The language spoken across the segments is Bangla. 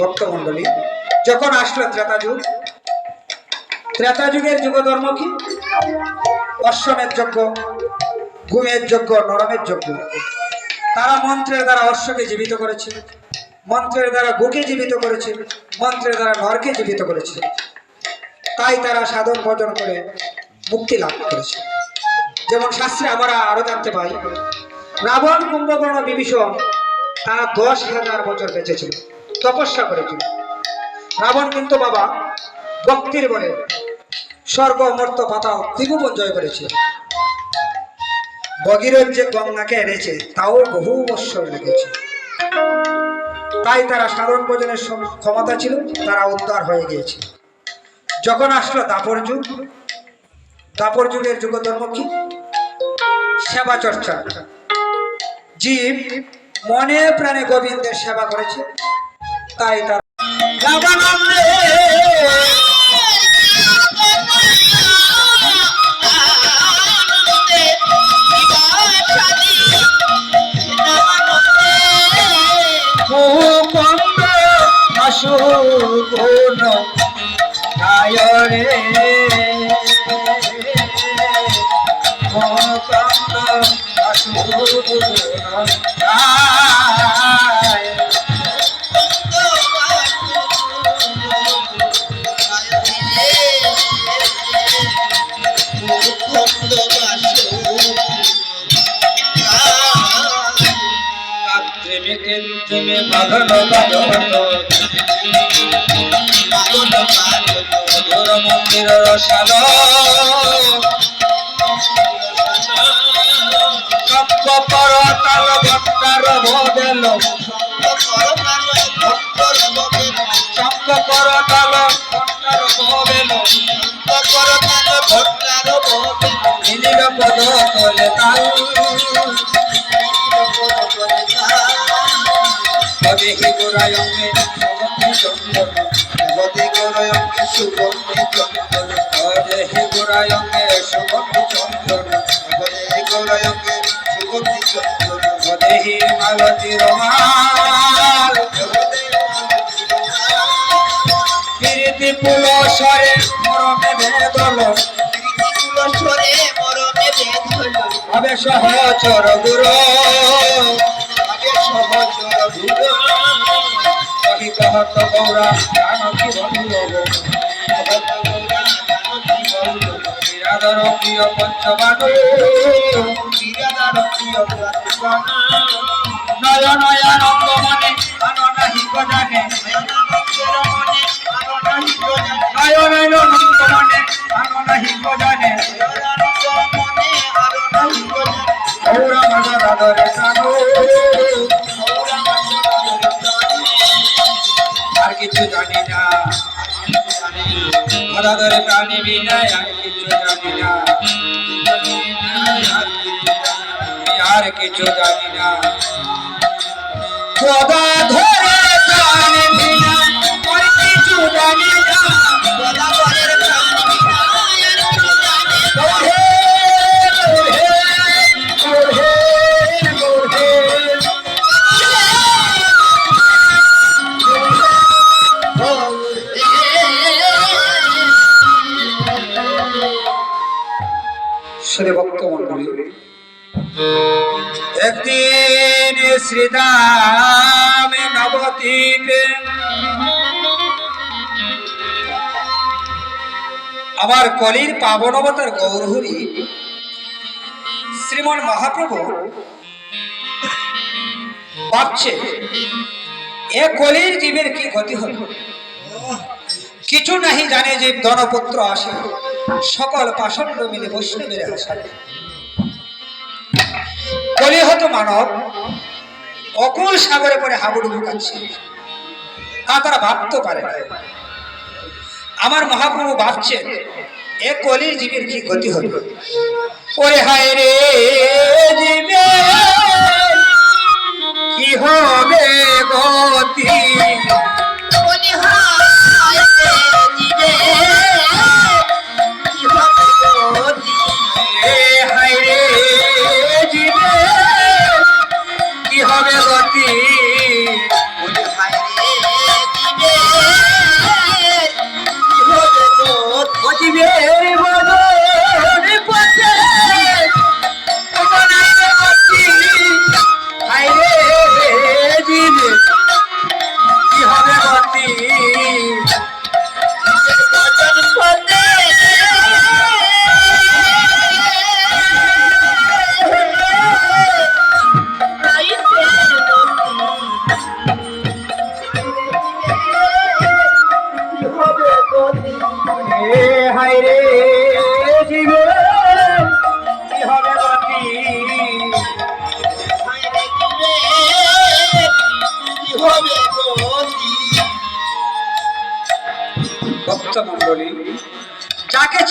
ভক্তমণ্ডলী, যখন আসলো ত্রেতা যুগ ত্রেতা যুগের যুগ ধর্ম কি? অশ্বমের যজ্ঞ ঘুমের যজ্ঞ, নরমের যজ্ঞ। তারা মন্ত্রের দ্বারা অশ্বকে জীবিত করেছে, মন্ত্রের দ্বারা গোকে জীবিত করেছে, মন্ত্রের দ্বারা নরকে জীবিত করেছে। তাই তারা সাধন ভজন করে মুক্তি লাভ করেছে। যেমন শাস্ত্রে আমরা আরও জানতে পাই, রাবণ, কুম্ভকর্ণ, বিভীষণ তারা দশ হাজার বছর বেঁচেছিল, তপস্যা করেছিল। রাবণ কিন্তু বাবা ভক্তির বলে স্বর্গ মর্ত পাতাও ত্রিভুবন জয় করেছে। ভগীরথ যে গঙ্গাকে এনেছে, তাও বহু বৎসর লেগেছে। তাই তারা সাধন ভোজনের ক্ষমতা ছিল, তারা উদ্ধার হয়ে গিয়েছে। যখন আসলো দাপর যুগ, দাপর যুগের যুগ ধর্ম কি? সেবা চর্চা। জীব মনে প্রাণে গোবিন্দের সেবা করেছে তাই তার মুকুন্দ অশুগুণ গায় তুমি মগন মন্দির রসাল পর তাল ভক্তার ভোদেল সপ্ত পর তাল ভক্তার নীল পদ তলে হরে হি গোরায়ঙ্গে সুগন্ধি চন্দন। হরে গোরায়ঙ্গে সুগন্ধি চন্দন। ভগতি গোরায়ঙ্গে সুগন্ধি চন্দন হরে হি মালতী রমাল প্রীতি পুলসরে মরমে বেদল হবে সহচর গুরু। কহি কহত গৌরা জানকী বন্ধু প্রিয় পঞ্চবাণু নয় নয়ানন্দ মনে আনন্দ মনে আনন্দ জানে গৌরা মজাদারে জানো আর কিছু জানি না। প্রাণী বিনায় আর কিছু জানি না। ভক্ত মন্ডলী। একদিন শ্রীরাম নবদ্বীপে আমার কলির পাবন অবতার গৌরহরি শ্রীমন মহাপ্রভু ভাবছে, এ কলির জীবের কি গতি হল? কিছু নাহি জানে যে ধনপুত্র আসে, সকল পাষণ্ড মিলে বৈষ্ণবের আসে কলিহত মানব অকুল সাগরে পরে হাবুডু ঢুকাচ্ছে তা তারা ভাবতে পারে না? আমার মহাপ্রভু ভাবছেন, এ কলির জীবের কি গতি হবে ওরে হায় রে, জীবে! কি হবে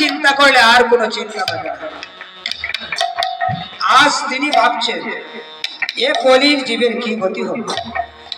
চিন্তা করলে আর কোনো চিন্তা থাকে আজ তিনি ভাবছেন, এ কলির জীবের কি গতি হবে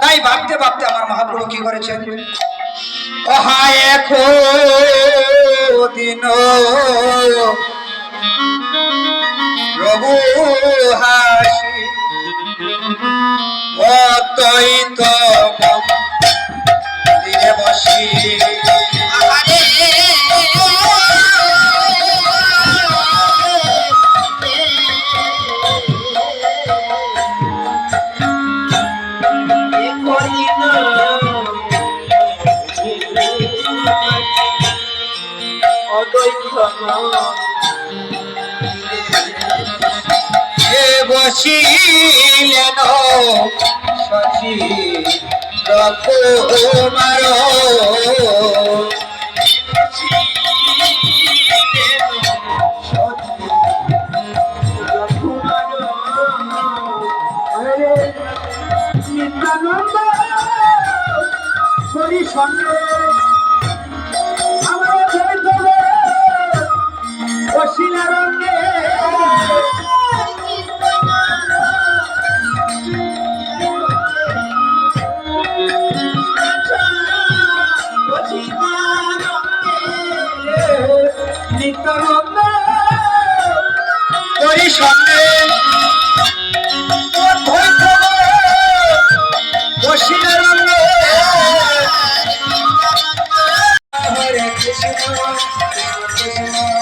তাই ভাবতে ভাবতে আমার মহাপ্রভু কি করেছেন? অহায় দিন প্রভু হাসি অতই তো বসি। বসিলেন শশী রকুমার নিত্যানন্দ। হরি সঙ্গে কৃষ্ণ কৃষ্ণ